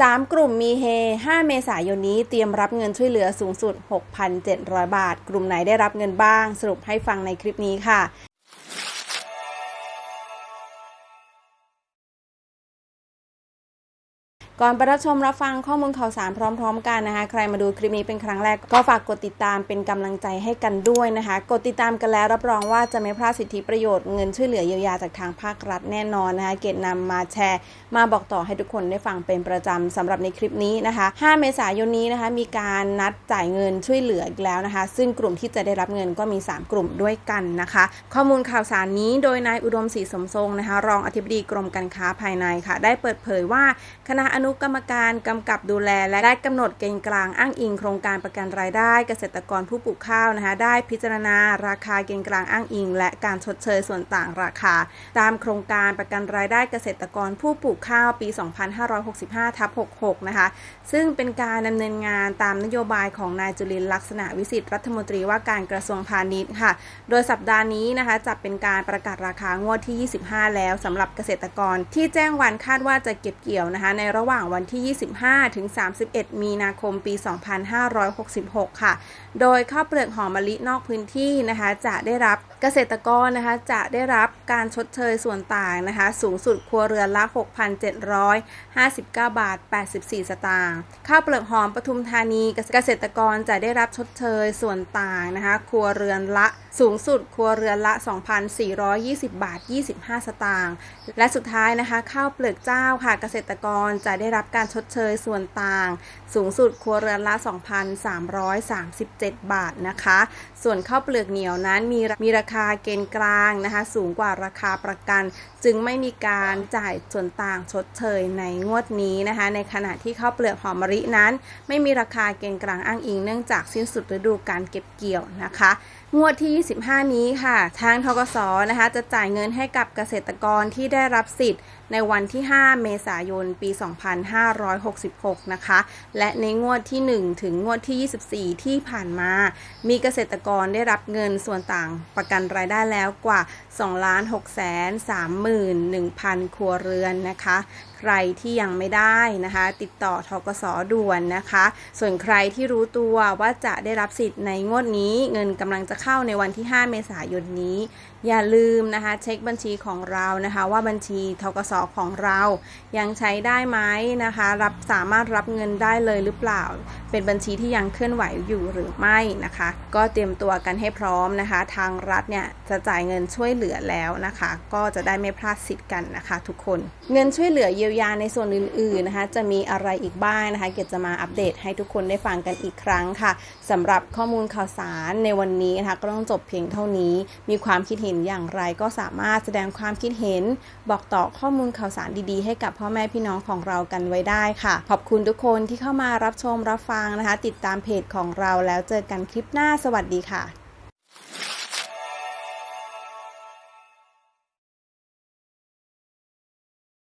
3 กลุ่มมีเฮ 5 เมษายนนี้เตรียมรับเงินช่วยเหลือสูงสุด 6,700 บาท กลุ่มไหนได้รับเงินบ้าง สรุปให้ฟังในคลิปนี้ค่ะ ก่อนไปรับชมรับฟังข้อมูลข่าวสารพร้อม ๆ กันนะคะ ใครมาดูคลิปนี้เป็นครั้งแรก ก็ฝากกดติดตามเป็นกำลังใจให้กันด้วยนะคะ กดติดตามกันแล้วรับรองว่าจะไม่พลาดสิทธิประโยชน์เงินช่วยเหลือเยียวยาจากทางภาครัฐแน่นอนนะคะ เกดนำมาแชร์ มาบอกต่อให้ทุกคนได้ฟังเป็นประจำสำหรับในคลิปนี้นะคะ 5 เมษายนนี้นะคะมีการนัดจ่ายเงินช่วยเหลืออีกแล้วนะคะ ซึ่งกลุ่มที่จะได้รับเงินก็มี 3 กลุ่มด้วยกันนะคะ ข้อมูลข่าวสารนี้โดยนายอุดมศรีสมทรงนะคะ รองอธิบดีกรมการค้าภายในค่ะ ได้เปิดเผยว่าคณะอนุกรรมการกำกับดูแล และได้กำหนดเกณฑ์กลางอ้างอิงโครงการประกันรายได้เกษตรกรผู้ปลูกข้าวนะคะได้พิจารณาราคาเกณฑ์กลางอ้างอิง และการชดเชยส่วนต่างราคา ตามโครงการประกันรายได้เกษตรกรผู้ปลูกข้าวปี 2565ทับ66 นะคะ ซึ่งเป็นการดำเนินงานตามนโยบายของนายจุลินลักษณะวิสิทธิ์รัฐมนตรีว่าการกระทรวงพาณิชย์ค่ะ โดยสัปดาห์นี้นะคะจะเป็นการประกาศราคางวดที่ 25 แล้วสำหรับเกษตรกรที่แจ้งวันคาดว่าจะเก็บเกี่ยวนะคะในระหว่างวันที่ 25 ถึง 31 มีนาคมปี 2566 ค่ะ โดยข้าวเปลือกหอมมะลินอกพื้นที่นะคะ จะได้รับเกษตรกรนะคะจะได้รับการชดเชยส่วนต่างนะคะ สูงสุดครัวเรือนละ 6,759 บาท 84 สตางค์ข้าวเปลือกหอมปทุมธานีเกษตรกรจะได้รับชดเชยส่วนต่างนะคะ ครัวเรือนละสูงสุดครัวเรือนละ 2,420 บาท 25 สตางค์และสุดท้ายนะคะ ข้าวเปลือกเจ้าค่ะ เกษตรกรจะได้รับการชดเชยส่วนต่าง สูงสุดครัวเรือนละ 2,337 บาทนะคะ ส่วนข้าวเปลือกเหนียวนั้นมีมีราคาเกณฑ์กลางนะคะสูงกว่าราคาประกัน จึงไม่มีการจ่ายส่วนต่างชดเชยในงวดนี้นะคะ ในขณะที่ข้าวเปลือกหอมมะลินั้น ไม่มีราคาเกณฑ์กลางอ้างอิงเนื่องจากสิ้นสุดฤดูการเก็บเกี่ยวนะคะ งวดที่ 25 นี้ค่ะ ทางทกสนะคะจะจ่ายเงินให้กับเกษตรกรที่ได้รับสิทธิ์ในวันที่ 5 เมษายน ปี 2566 นะคะ และในงวดที่ 1 ถึงงวดที่ 24 ที่ผ่านมา มีเกษตรกรได้รับเงินส่วนต่างประกันรายได้แล้วกว่า 2 6 3 1 0 0 0 ครัวเรือนนะคะใครที่ยังไม่ได้นะคะ ติดต่อทกสด่วนนะคะ ส่วนใครที่รู้ตัวว่าจะได้รับสิทธิ์ในงวดนี้ เงินกำลังจะเข้าในวันที่ 5 เมษายนนี้ อย่าลืมนะคะ เช็คบัญชีของเรานะคะ ว่าบัญชีทกสของเรายังใช้ได้ไหมนะคะ รับสามารถรับเงินได้เลยหรือเปล่า เป็นบัญชีที่ยังเคลื่อนไหวอยู่หรือไม่นะคะ ก็เตรียมตัวกันให้พร้อมนะคะ ทางรัฐเนี่ยจะจ่ายเงินช่วยเหลือแล้วนะคะ ก็จะได้ไม่พลาดสิทธิ์กันนะคะ ทุกคน เงินช่วยเหลือเยียวยาในส่วนอื่นๆนะคะ จะมีอะไรอีกบ้างนะคะ เกดจะมาอัปเดตให้ทุกคนได้ฟังกันอีกครั้งค่ะสำหรับข้อมูลข่าวสารในวันนี้นะคะก็ต้องจบเพียงเท่านี้ มีความคิดเห็นอย่างไรก็สามารถแสดงความคิดเห็น บอกต่อข้อมูลข่าวสารดีๆ ให้กับพ่อแม่พี่น้องของเรากันไว้ได้ค่ะ ขอบคุณทุกคนที่เข้ามารับชมรับฟังนะคะ ติดตามเพจของเราแล้วเจอกันคลิปหน้าสวัสดีค่ะ